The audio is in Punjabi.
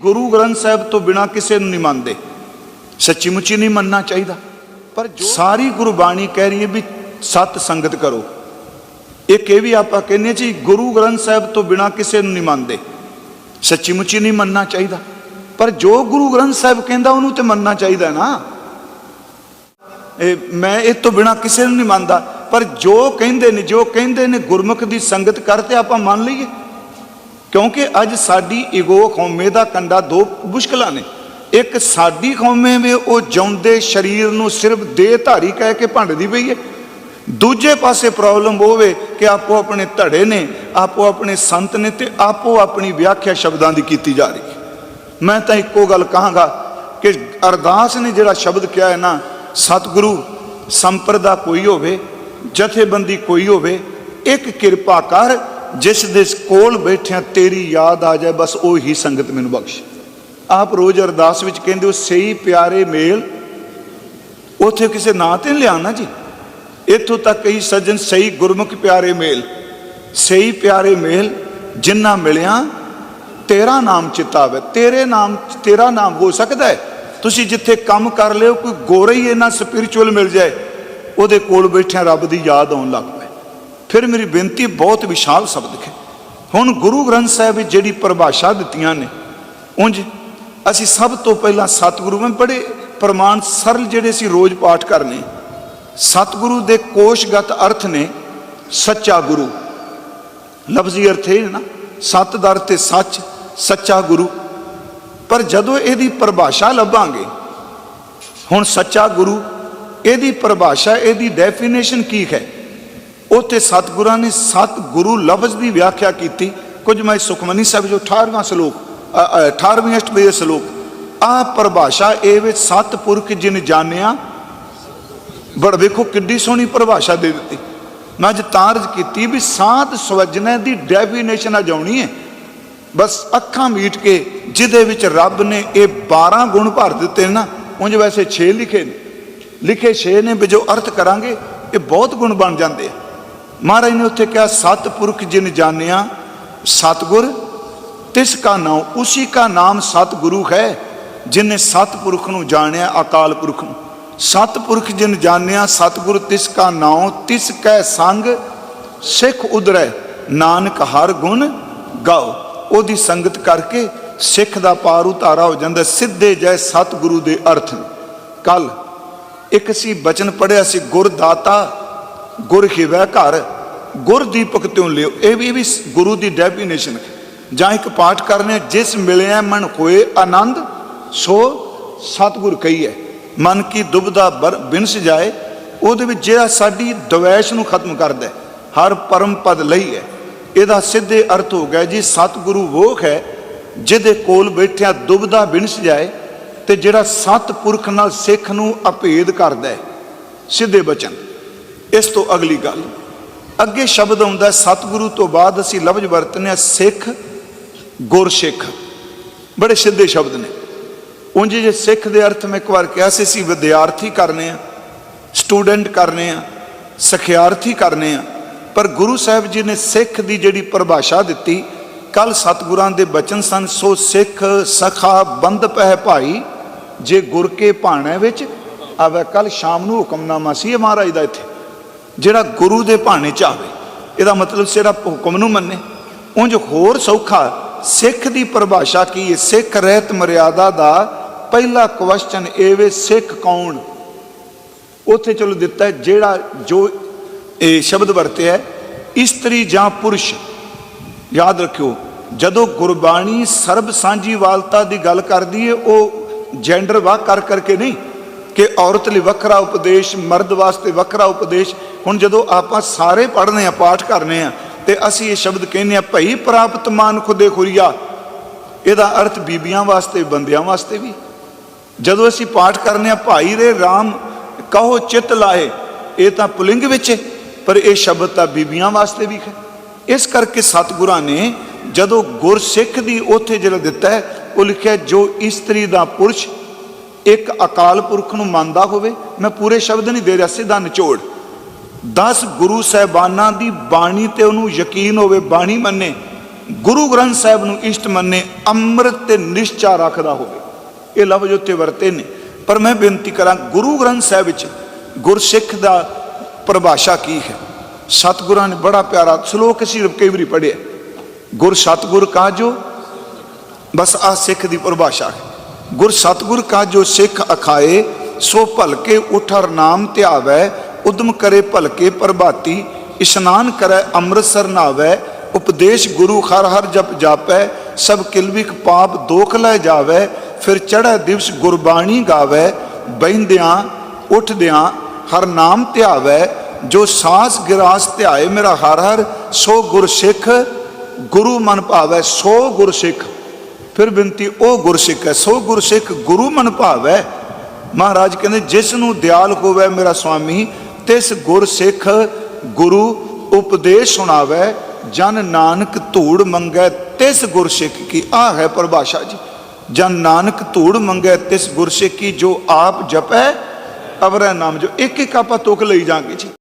ਗੁਰੂ ਗ੍ਰੰਥ ਸਾਹਿਬ ਤੋਂ ਬਿਨਾ ਕਿਸੇ ਨੂੰ ਨਹੀਂ ਮੰਨਦੇ। ਸੱਚੀ ਮੁੱਚੀ ਨਹੀਂ ਮੰਨਣਾ ਚਾਹੀਦਾ। ਪਰ ਜੋ ਸਾਰੀ ਗੁਰਬਾਣੀ ਕਹਿ ਰਹੀ ਹੈ ਵੀ ਸਤ ਸੰਗਤ ਕਰੋ। ਇੱਕ ਇਹ ਵੀ ਆਪਾਂ ਕਹਿੰਦੇ ਜੀ ਗੁਰੂ ਗ੍ਰੰਥ ਸਾਹਿਬ ਤੋਂ ਬਿਨਾ ਕਿਸੇ ਨੂੰ ਨਹੀਂ ਮੰਨਦੇ। ਸੱਚੀ ਮੁੱਚੀ ਨਹੀਂ ਮੰਨਣਾ ਚਾਹੀਦਾ। ਪਰ ਜੋ ਗੁਰੂ ਗ੍ਰੰਥ ਸਾਹਿਬ ਕਹਿੰਦਾ ਉਹਨੂੰ ਤੇ ਮੰਨਣਾ ਚਾਹੀਦਾ ਨਾ। ਇਹ ਮੈਂ ਇਹ ਤੋਂ ਬਿਨਾ ਕਿਸੇ ਨੂੰ ਨਹੀਂ ਮੰਨਦਾ। ਪਰ ਜੋ ਕਹਿੰਦੇ ਨੇ ਜੋ ਕਹਿੰਦੇ ਨੇ ਗੁਰਮੁਖ ਦੀ ਸੰਗਤ ਕਰ ਤੇ ਆਪਾਂ ਮੰਨ ਲਈਏ। ਕਿਉਂਕਿ ਅੱਜ ਸਾਡੀ ਈਗੋ ਖੌਮੇ ਦਾ ਕੰਡਾ ਦੋ ਮੁਸ਼ਕਲਾਂ ਨੇ। ਇੱਕ ਸਾਡੀ ਕੌਮੇ ਵਿੱਚ ਉਹ ਜਿਉਂਦੇ ਸਰੀਰ ਨੂੰ ਸਿਰਫ ਦੇਹ ਧਾਰੀ ਕਹਿ ਕੇ ਭੰਡਦੀ ਪਈ ਹੈ। ਦੂਜੇ ਪਾਸੇ ਪ੍ਰੋਬਲਮ ਹੋਵੇ ਕਿ ਆਪੋ ਆਪਣੇ ਧੜੇ ਨੇ, ਆਪੋ ਆਪਣੇ ਸੰਤ ਨੇ ਤੇ ਆਪੋ ਆਪਣੀ ਵਿਆਖਿਆ ਸ਼ਬਦਾਂ ਦੀ ਕੀਤੀ ਜਾ ਰਹੀ ਮੈਂ ਤਾਂ ਇੱਕੋ ਗੱਲ ਕਹਾਂਗਾ ਕਿ ਅਰਦਾਸ ਨੇ ਜਿਹੜਾ ਸ਼ਬਦ ਕਿਹਾ ਹੈ ਨਾ, ਸਤਿਗੁਰੂ, ਸੰਪਰਦਾ ਕੋਈ ਹੋਵੇ, ਜਥੇਬੰਦੀ ਕੋਈ ਹੋਵੇ, ਇੱਕ ਕਿਰਪਾ ਕਰ ਜਿਸ ਦੇ ਕੋਲ ਬੈਠਿਆਂ ਤੇਰੀ ਯਾਦ ਆ ਜਾਏ, ਬਸ ਉਹੀ ਸੰਗਤ ਮੈਨੂੰ ਬਖਸ਼। ਆਪ ਰੋਜ਼ ਅਰਦਾਸ ਵਿੱਚ ਕਹਿੰਦੇ ਹੋ, ਸਹੀ ਪਿਆਰੇ ਮੇਲ, ਉਥੇ ਕਿਸੇ ਨਾਂ ਤੇ ਨਹੀਂ ਲਿਆਣਾ ਜੀ। ਇੱਥੋਂ ਤੱਕ ਕਈ ਸੱਜਣ, ਸਹੀ ਗੁਰਮੁਖ ਪਿਆਰੇ ਮੇਲ, ਸਹੀ ਪਿਆਰੇ ਮੇਲ, ਜਿੰਨਾ ਮਿਲਿਆ, ਤੇਰਾ ਨਾਮ ਚਿਤਾਵੇ। ਤੇਰੇ ਨਾਮ, ਤੇਰਾ ਨਾਮ ਹੋ ਸਕਦਾ ਹੈ। ਤੁਸੀਂ ਜਿੱਥੇ ਕੰਮ ਕਰ ਲਿਓ, ਕੋਈ ਗੋਰਾ ਹੀ ਇਹਨਾਂ ਸਪਿਰਚੁਅਲ ਮਿਲ ਜਾਏ, ਉਹਦੇ ਕੋਲ ਬੈਠਿਆਂ ਰੱਬ ਦੀ ਯਾਦ ਆਉਣ ਲੱਗ ਫਿਰ ਮੇਰੀ ਬੇਨਤੀ ਬਹੁਤ ਵਿਸ਼ਾਲ ਸ਼ਬਦ ਹੈ। ਹੁਣ ਗੁਰੂ ਗ੍ਰੰਥ ਸਾਹਿਬ ਵਿੱਚ ਜਿਹੜੀ ਪਰਿਭਾਸ਼ਾ ਦਿੱਤੀਆਂ ਨੇ, ਉਂਝ ਅਸੀਂ ਸਭ ਤੋਂ ਪਹਿਲਾਂ ਸਤਿਗੁਰੂ ਮੈਂ ਬੜੇ ਪ੍ਰਮਾਣ ਸਰਲ ਜਿਹੜੇ ਸੀ ਰੋਜ਼ ਪਾਠ ਕਰਨੇ। ਸਤਿਗੁਰੂ ਦੇ ਕੋਸ਼ਗਤ ਅਰਥ ਨੇ ਸੱਚਾ ਗੁਰੂ। ਲਫ਼ਜ਼ੀ ਅਰਥ ਇਹ ਨਾ, ਸਤ ਦਾ ਅਰਥ ਸੱਚ, ਸੱਚਾ ਗੁਰੂ। ਪਰ ਜਦੋਂ ਇਹਦੀ ਪਰਿਭਾਸ਼ਾ ਲੱਭਾਂਗੇ, ਹੁਣ ਸੱਚਾ ਗੁਰੂ, ਇਹਦੀ ਪਰਿਭਾਸ਼ਾ, ਇਹਦੀ ਡੈਫੀਨੇਸ਼ਨ ਕੀ ਹੈ? ਉੱਥੇ ਸਤਿਗੁਰਾਂ ਨੇ ਸਤ ਗੁਰੂ ਲਫ਼ਜ਼ ਦੀ ਵਿਆਖਿਆ ਕੀਤੀ। ਕੁਝ ਮੈਂ ਸੁਖਮਨੀ ਸਾਹਿਬ ਜੋ 18ਵਾਂ ਸ਼ਲੋਕ 18ਵੀਂ ਅਸ਼ਟਪਦੀ ਦੇ ਸ਼ਲੋਕ, ਆ ਪਰਿਭਾਸ਼ਾ ਇਹ ਵਿੱਚ ਸਤ ਪੁਰਖ ਜਿਨ ਜਾਣਿਆ, ਬੜ ਵੇਖੋ ਕਿੱਡੀ ਸੋਹਣੀ ਪਰਿਭਾਸ਼ਾ ਦੇ ਦਿੱਤੀ। ਮੈਂ ਅੱਜ ਤਾਰਜ ਕੀਤੀ ਵੀ ਸਾਤ ਸਵਜਨੇ ਦੀ ਡੈਫੀਨੇਸ਼ਨ ਆ ਜਾਉਣੀ ਹੈ ਬਸ ਅੱਖਾਂ ਮੀਟ ਕੇ ਜਿਹਦੇ ਵਿੱਚ ਰੱਬ ਨੇ ਇਹ 12 ਗੁਣ ਭਰ ਦਿੱਤੇ ਨੇ ਨਾ, ਉਂਝ ਵੈਸੇ 6 ਲਿਖੇ ਨੇ। ਲਿਖੇ 6 ਨੇ ਵੀ ਜੋ ਅਰਥ ਕਰਾਂਗੇ, ਇਹ ਬਹੁਤ ਗੁਣ ਬਣ ਜਾਂਦੇ ਆ। ਮਹਾਰਾਜ ਨੇ ਉੱਥੇ ਕਿਹਾ, ਸਤਪੁਰਖ ਜਿਨ ਜਾਣਿਆ, ਸਤਗੁਰ, ਤਿਸ ਕਾ ਨਾਮ ਉसी का ਨਾਮ ਸਤਗੁਰੂ ਹੈ, ਜਿਨੇ ਸਤਪੁਰਖ ਨੂੰ ਜਾਣਿਆ, ਅਕਾਲ ਪੁਰਖ ਨੂੰ। ਸਤਪੁਰਖ ਜਿਨ ਜਾਣਿਆ, ਸਤਗੁਰ ਤਿਸ ਕਾ ਨਾਮ ਤਿਸ ਕੈ ਸੰਗ, ਸਿੱਖ ਉਦਰੈ ਨਾਨਕ ਹਰ ਗੁਣ ਗਾਓ। ਉਹਦੀ ਸੰਗਤ ਕਰਕੇ ਸਿੱਖ ਦਾ ਪਾਰ ਉਤਾਰਾ ਹੋ ਜਾਂਦਾ, ਸਿੱਧੇ ਜੈ ਸਤਗੁਰੂ ਦੇ ਅਰਥ ਕੱਲ ਇੱਕ ਸੀ ਬਚਨ ਪੜਿਆ ਸੀ, ਗੁਰਦਾਤਾ ਗੁਰ ਹਿਵੈ ਘਰ, ਗੁਰ ਦੀਪਕ ਤਿਉ ਲਿਓ। ਇਹ ਵੀ ਇਹ ਵੀ ਗੁਰੂ ਦੀ ਡੈਫੀਨੇਸ਼ਨ ਜਾਂ ਇੱਕ ਪਾਠ ਕਰਨੇ ਜਿਸ ਮਿਲਿਆ ਮਨ ਹੋਏ ਆਨੰਦ, ਸੋ ਸਤਗੁਰ ਕਹੀਏ ਮਨ ਕੀ ਦੁਬਦਾ ਬਿਨਸ ਜਾਏ, ਉਹਦੇ ਵਿੱਚ ਜਿਹੜਾ ਸਾਡੀ ਦਵੈਸ਼ ਨੂੰ ਖਤਮ ਕਰਦਾ ਹਰ ਪਰਮ ਪਦ ਲਈ ਹੈ। ਇਹਦਾ ਸਿੱਧੇ ਅਰਥ ਹੋ ਗਿਆ ਜੀ, ਸਤਿਗੁਰੂ ਉਹ ਹੈ, ਜਿਹਦੇ ਕੋਲ ਬੈਠਿਆ ਦੁਬਦਾ ਬਿਨਸ ਜਾਏ, ਤੇ ਜਿਹੜਾ ਸਤ ਪੁਰਖ ਨਾਲ ਸਿੱਖ ਨੂੰ ਅਭੇਦ ਕਰਦਾ ਹੈ। ਸਿੱਧੇ ਬਚਨ। ਇਸ ਤੋਂ ਅਗਲੀ ਗੱਲ, ਅੱਗੇ ਸ਼ਬਦ ਆਉਂਦਾ, ਸਤਿਗੁਰੂ ਤੋਂ ਬਾਅਦ ਅਸੀਂ ਲਫ਼ਜ਼ ਵਰਤਨੇ ਆ ਸਿੱਖ ਗੁਰਸਿੱਖ ਬੜੇ ਸਿੱਧੇ ਸ਼ਬਦ ਨੇ। ਉਂਝ ਜੇ ਸਿੱਖ ਦੇ ਅਰਥ ਮੈਂ ਇੱਕ ਵਾਰ ਕਿਹਾ ਸੀ, ਅਸੀਂ ਵਿਦਿਆਰਥੀ ਕਰਨੇ ਆ, ਸਟੂਡੈਂਟ ਕਰਨੇ ਆ, ਸਖਿਆਰਥੀ ਕਰਨੇ ਆ, ਪਰ ਗੁਰੂ ਸਾਹਿਬ ਜੀ ਨੇ ਸਿੱਖ ਦੀ ਜਿਹੜੀ ਪਰਿਭਾਸ਼ਾ ਦਿੱਤੀ ਕੱਲ ਸਤਿਗੁਰਾਂ ਦੇ ਬਚਨ ਸਨ, ਸੋ ਸਿੱਖ ਸਖਾ ਬੰਦ ਪਹਿ ਭਾਈ, ਜੇ ਗੁਰ ਕੇ ਭਾਣੇ ਵਿੱਚ, ਆਵੇ ਕੱਲ ਸ਼ਾਮ ਨੂੰ ਹੁਕਮਨਾਮਾ ਸੀ ਇਹ ਮਹਾਰਾਜ ਦਾ ਇੱਥੇ। ਜਿਹੜਾ ਗੁਰੂ ਦੇ ਭਾਣੇ ਚ ਆਵੇ। ਇਹਦਾ ਮਤਲਬ ਸਿਰਫ ਹੁਕਮ ਨੂੰ ਮੰਨੇ। ਉਂਝ ਹੋਰ ਸੌਖਾ ਸਿੱਖ ਦੀ ਪਰਿਭਾਸ਼ਾ ਕੀ ਹੈ ਸਿੱਖ ਰਹਿਤ ਮਰਿਆਦਾ ਦਾ ਪਹਿਲਾ ਕੁਐਸਚਨ ਇਹ ਵੇ ਸਿੱਖ ਕੌਣ? ਉੱਥੇ ਚਲੋ ਦਿੱਤਾ ਜਿਹੜਾ ਜੋ ਇਹ ਸ਼ਬਦ ਵਰਤਿਆ ਹੈ, ਇਸਤਰੀ ਜਾਂ ਪੁਰਸ਼। ਯਾਦ ਰੱਖਿਓ ਜਦੋਂ ਗੁਰਬਾਣੀ ਸਰਬ ਸਾਂਝੀਵਾਲਤਾ ਦੀ ਗੱਲ ਕਰਦੀ ਹੈ ਉਹ ਜੈਂਡਰ ਵਾਕ ਕਰ ਕਰਕੇ ਨਹੀਂ ਕਿ ਔਰਤ ਲਈ ਵੱਖਰਾ ਉਪਦੇਸ਼, ਮਰਦ ਵਾਸਤੇ ਵੱਖਰਾ ਉਪਦੇਸ਼। ਹੁਣ ਜਦੋਂ ਆਪਾਂ ਸਾਰੇ ਪੜ੍ਹਨੇ ਆ, ਪਾਠ ਕਰਨੇ ਆ, ਤੇ ਅਸੀਂ ਇਹ ਸ਼ਬਦ ਕਹਿੰਦੇ ਆ, ਭਈ ਪ੍ਰਾਪਤ ਮਾਨ ਖੁਦੇ ਖੁਰੀਆ। ਇਹਦਾ ਅਰਥ ਬੀਬੀਆਂ ਵਾਸਤੇ, ਬੰਦਿਆਂ ਵਾਸਤੇ ਵੀ। ਜਦੋਂ ਅਸੀਂ ਪਾਠ ਕਰਨੇ ਆ, ਭਾਈ ਰੇ RAM ਕਹੋ ਚਿਤ ਲਾਏ ਇਹ ਤਾਂ ਪੁਲਿੰਗ ਵਿੱਚ ਹੈ, ਪਰ ਇਹ ਸ਼ਬਦ ਤਾਂ ਬੀਬੀਆਂ ਵਾਸਤੇ ਵੀ ਹੈ। ਇਸ ਕਰਕੇ ਸਤਿਗੁਰਾਂ ਨੇ ਜਦੋਂ ਗੁਰਸਿੱਖ ਦੀ ਉੱਥੇ ਜਿਹੜਾ ਦਿੱਤਾ ਹੈ, ਉਹ ਲਿਖਿਆ, ਜੋ ਇਸਤਰੀ ਦਾ ਪੁਰਸ਼ ਇੱਕ ਅਕਾਲ ਪੁਰਖ ਨੂੰ ਮੰਨਦਾ ਹੋਵੇ, ਮੈਂ ਪੂਰੇ ਸ਼ਬਦ ਨਹੀਂ ਦੇ ਰਿਹਾ, ਸਿੱਧਾ ਨਿਚੋੜ। 10 ਗੁਰੂ ਸਾਹਿਬਾਨਾਂ ਦੀ ਬਾਣੀ ਤੇ ਉਹਨੂੰ ਯਕੀਨ ਹੋਵੇ, ਬਾਣੀ ਮੰਨੇ, ਗੁਰੂ ਗ੍ਰੰਥ ਸਾਹਿਬ ਨੂੰ ਇਸ਼ਟ ਮੰਨੇ, ਅੰਮ੍ਰਿਤ ਤੇ ਨਿਸ਼ਚਾ ਰੱਖਦਾ ਹੋਵੇ। ਇਹ ਲਫ਼ਜ਼ ਉੱਤੇ ਵਰਤੇ ਨੇ। ਪਰ ਮੈਂ ਬੇਨਤੀ ਕਰਾਂ, ਗੁਰੂ ਗ੍ਰੰਥ ਸਾਹਿਬ ਵਿੱਚ ਗੁਰਸਿੱਖ ਦਾ ਪਰਿਭਾਸ਼ਾ ਕੀ ਹੈ? ਸਤਿਗੁਰਾਂ ਨੇ ਬੜਾ ਪਿਆਰਾ ਸ਼ਲੋਕ ਅਸੀਂ ਕਈ ਵਾਰੀ ਪੜ੍ਹਿਆ ਗੁਰ ਸਤਿਗੁਰ ਕਾਜੋ, ਬਸ ਆ ਸਿੱਖ ਦੀ ਪਰਿਭਾਸ਼ਾ ਹੈ। ਗੁਰ ਸਤਿਗੁਰ ਕਾ ਜੋ ਸਿੱਖ ਅਖਾਏ, ਸੋ ਭਲਕੇ ਉਠਰ ਨਾਮ ਧਿਆਵੈ, ਉਦਮ ਕਰੇ ਭਲਕੇ ਪ੍ਰਭਾਤੀ, ਇਸ਼ਨਾਨ ਕਰੈ ਅੰਮ੍ਰਿਤਸਰ ਨਾਵੈ, ਉਪਦੇਸ਼ ਗੁਰੂ ਹਰ ਹਰ ਜਪ ਜਾਪੈ, ਸਭ ਕਿਲਵਿਕ ਪਾਪ ਦੋਖ ਲੈ ਜਾਵੈ, ਫਿਰ ਚੜ੍ਹੈ ਦਿਵਸ ਗੁਰਬਾਣੀ ਗਾਵੈ ਬੈੰਦਿਆਂ ਉਠਦਿਆਂ ਹਰ ਨਾਮ ਧਿਆਵੈ, ਜੋ ਸਾਸ ਗਿਰਾਸ ਧਿਆਏ ਮੇਰਾ ਹਰ ਹਰ, ਸੋ ਗੁਰਸਿੱਖ ਗੁਰੂ ਮਨ ਭਾਵੈ ਸੋ ਗੁਰਸਿੱਖ ਫਿਰ ਬੇਨਤੀ, ਉਹ ਗੁਰਸਿੱਖ ਹੈ। ਸੋ ਗੁਰਸਿੱਖ ਗੁਰੂ ਮਨ ਭਾਵੈ। ਮਹਾਰਾਜ ਕਹਿੰਦੇ, ਜਿਸ ਨੂੰ ਦਿਆਲ ਹੋਵੇ ਮੇਰਾ ਸੁਆਮੀ ਤਿਸ ਗੁਰਸਿੱਖ ਗੁਰੂ ਉਪਦੇਸ਼ ਸੁਣਾਵੇ। ਜਨ ਨਾਨਕ ਧੂੜ ਮੰਗੈ, ਤਿਸ ਗੁਰਸਿੱਖ ਕੀ। ਆ ਹੈ ਪਰਿਭਾਸ਼ਾ ਜੀ। ਜਨ ਨਾਨਕ ਧੂੜ ਮੰਗੈ, ਤਿਸ ਗੁਰਸਿੱਖ ਕੀ, ਜੋ ਆਪ ਜਪੈ, ਅਵਰੈ ਨਾਮ ਜੋ। ਇੱਕ ਇੱਕ ਆਪਾਂ ਤੁਕ ਲਈ ਜਾਾਂਗੇ ਜੀ।